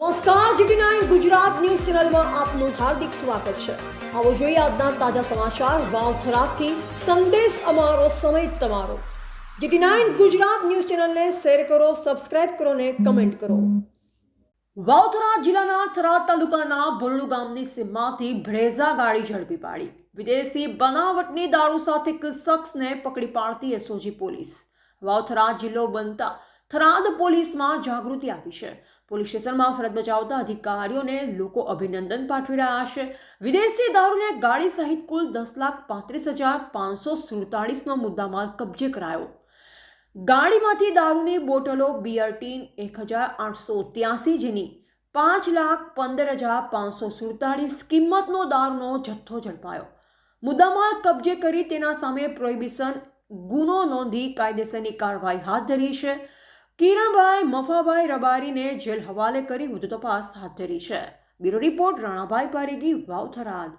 નમસ્કાર GT nine Gujarat news ચેનલમાં આપનું હાર્દિક સ્વાગત છે. આવો જોઈએ આજના તાજા સમાચાર વાવથરાથી સંદેશ અમારો, સમય તમારો. જીટી નાઇન ગુજરાત ન્યૂઝ ચેનલને શેર કરો, સબસ્ક્રાઇબ કરો ને કમેન્ટ કરો. વાવથરા જિલ્લાના થરાદ તાલુકાના ભરડુ ગામની સીમમાંથી ભ્રેઝા ગાડી ઝડપી પાડી. વિદેશી બનાવટની દારૂ સાથે શખ્સને પકડી પાડતી એસઓજી પોલીસ. વાવથરા જિલ્લો બનતા થરાદ પોલીસમાં જાગૃતિ આવી છે. પોલીસ સ્ટેશનમાં ફરજ બજાવતા અધિકારીઓને લોકો અભિનંદન પાઠવી રહ્યા છે. વિદેશી દારૂને ગાડી સહિત કુલ દસ લાખ પાંત્રીસ હજાર પાંચસો સુડતાળીસનો મુદ્દામાલ કબજે કરાયો. ગાડીમાંથી દારૂની બોટલો, બિયર ટીન, એક હજાર આઠસો ત્યાસી જેની પાંચ લાખ પંદર હજાર પાંચસો સુડતાળીસ કિંમતનો દારૂનો જથ્થો ઝડપાયો. મુદ્દામાલ કબજે કરી તેના સામે પ્રોહિબિશન, ગુનો નોંધી કાયદેસરની કાર્યવાહી હાથ ધરી છે. કિરણભાઈ, મફાભાઈ રબારીને જેલ હવાલે કરી વધુ તપાસ હાથ ધરી છે. Bureau report Ranabhai Paregi, Vavtharad.